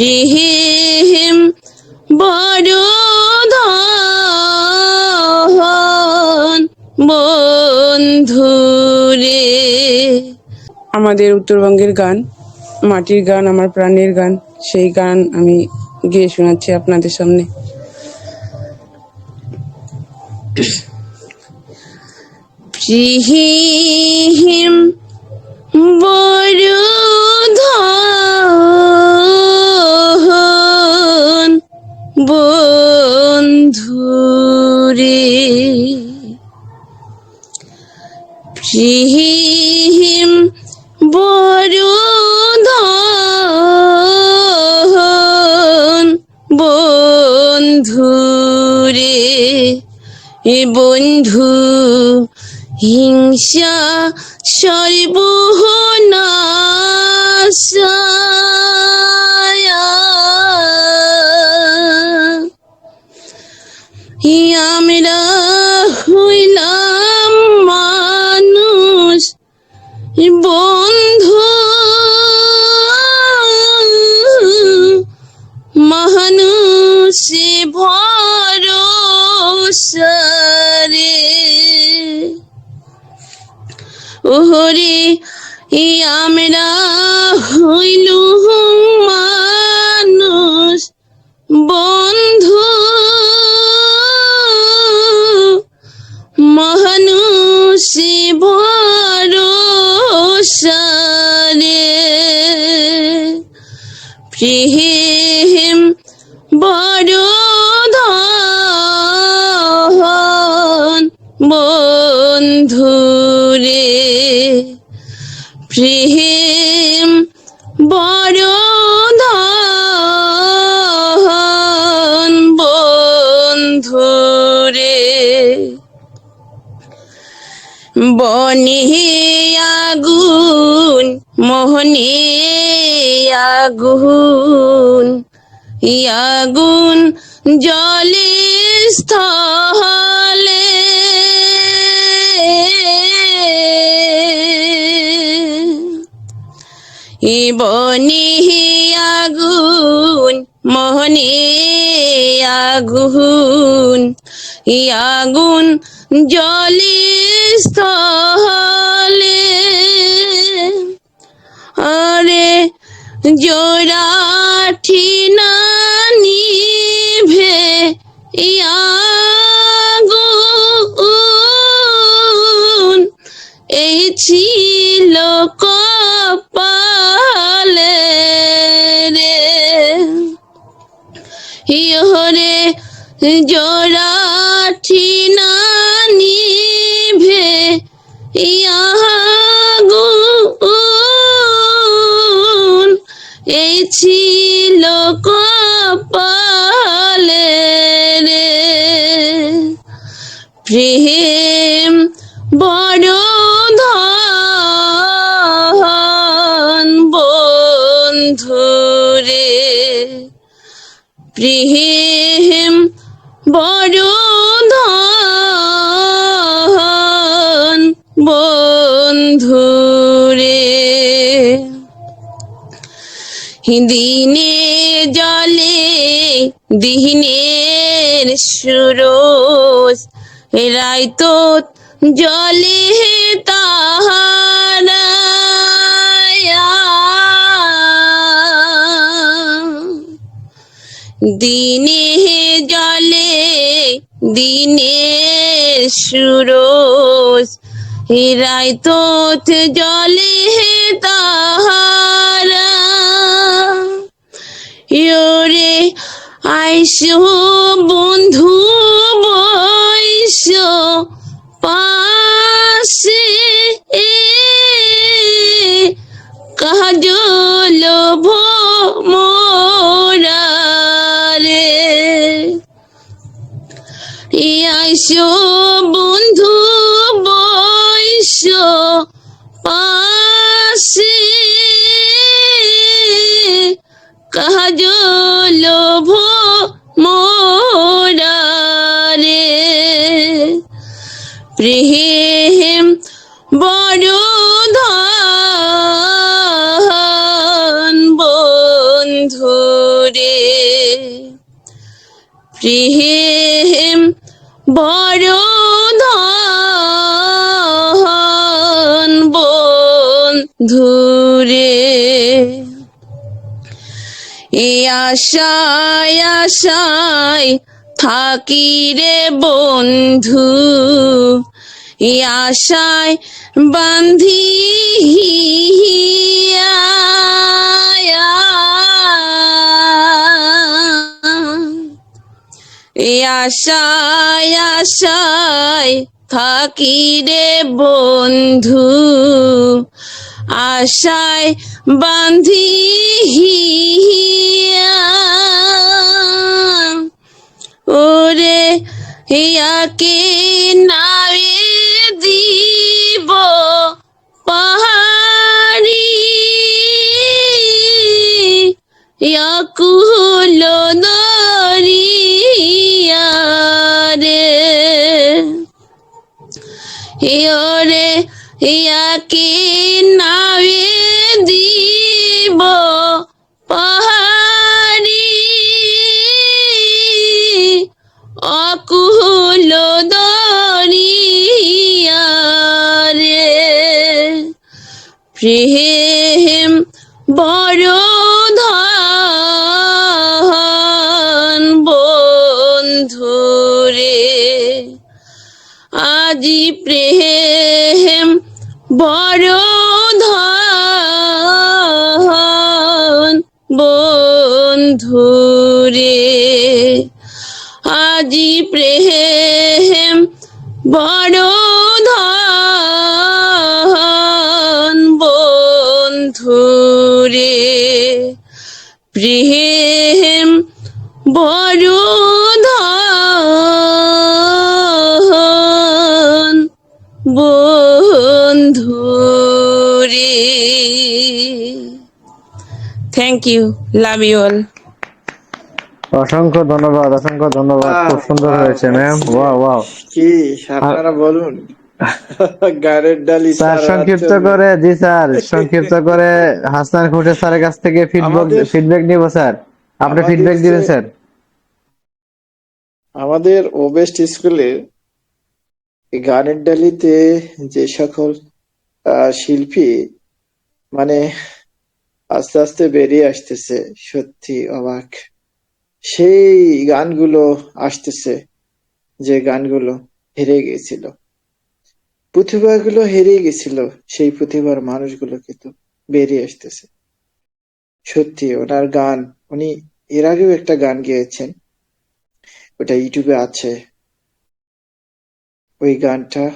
প্রেম বড় ধন বন্ধুরে। আমাদের উত্তরবঙ্গের গান মাটির গান আমার প্রাণের গান সেই গান আমি গিয়ে শোনাচ্ছি আপনাদের সামনে। প্রিহিম বড় বন্ধুরে প্রিহিম বড় ধন বন্ধুরে এ বন্ধু হিংসা সর্বনাশায় আমরা হইলাম মানুষ বন্ধু। মানুষে ভরসারে ওহরে আমরা হইল প্রেম আগুন জলে স্থলে। ই বনে আগুন, মোহনে আগুন। ই আগুন জলে স্থলে। আরে জোড়াঠি না নিভে আগুন বন্ধুরে প্রেম বড় ধন বন্ধুরে। দিনে জলে দিনের সুরোজ রাইতো জলে তাহারা দিনে জলে দিনের সুরোজ রাইতো জলে তাহারা। ইয়োরে আইসো বন্ধু বৈশ আইসো বন্ধু বৈশো পাশে। কাজল মোরা রে। প্রেম বন্ধুরে এ আশায় আশায় থাকি রে বন্ধু। এ আশায় বান্ধি আশায় আশায় থাকি রে বন্ধু। আশায় বান্ধি ওরে ইয়াকে নামে দিব পাহাড়ি। ইয়াকুল প্রেম বড় ধন বন্ধুরে আজি প্রেম বড় ধন বন্ধুরে আজি প্রেম বড় প্রেম বড় ধন বন্ধুরে। Thank you love you all অসংখ্য ধন্যবাদ অসংখ্য ধন্যবাদ খুব সুন্দর হয়েছে ম্যাম. ওয়াও ওয়াও কি আপনারা বলুন। স্যার সংক্ষিপ্ত করে জি স্যার সংক্ষিপ্ত করে হাসান খুশে স্যারের কাছ থেকে ফিডব্যাক আমাদের- ফিডব্যাক নিব স্যার। আপনি ফিডব্যাক দিবেন স্যার। আমাদের ওবেস্ট স্কুলে গানের ডালিতে যে সকল শিল্পী মানে আস্তে আস্তে বেরিয়ে আসতেছে সত্যি অবাক। সেই গানগুলো আসতেছে যে গানগুলো হেরে গেছিল। প্রতিভাগুলো হেরিয়ে গেছিল, সেই প্রতিভার মানুষগুলো কিন্তু বেরিয়ে আসতেছে। সত্যি, ওনার গান, উনি এর আগেও একটা গান গেয়েছেন, ওটা ইউটিউবে আছে। ওই গানটা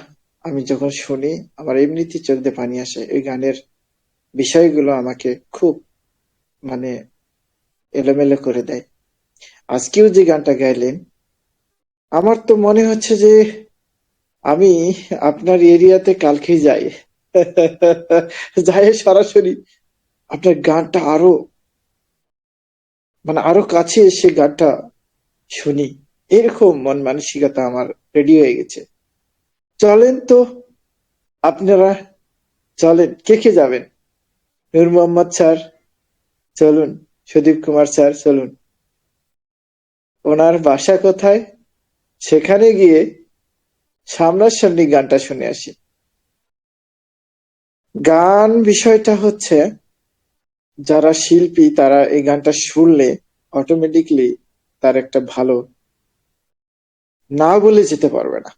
আমি যখন শুনি, আমার এমনিতেই চোখ দিয়ে পানি আসে। ওই গানের বিষয়গুলো আমাকে খুব মানে এলোমেলো করে দেয়। আজকেও যে গানটা গাইলেন, আমার তো মনে হচ্ছে যে আমি আপনার এরিয়াতে কালকেই যাই। যাই সরাসরি। আপনার গানটা আরও মানে আরও কাছে এসে গানটা শুনি। এরকম মন মানসিকতা আমার রেডি হয়ে গেছে। চলেন তো। আপনারা চলেন। কে কে যাবেন? নূর মোহাম্মদ স্যার, চলুন। সুদীপ কুমার স্যার, চলুন। ওনার বাসা কোথায়? সেখানে গিয়ে সামনাসামনি গানটা শুনে আসি। গান বিষয়টা হচ্ছে, যারা শিল্পী, তারা এই গানটা শুনলে অটোমেটিকলি তার একটা ভালো না বলে যেতে পারবে না।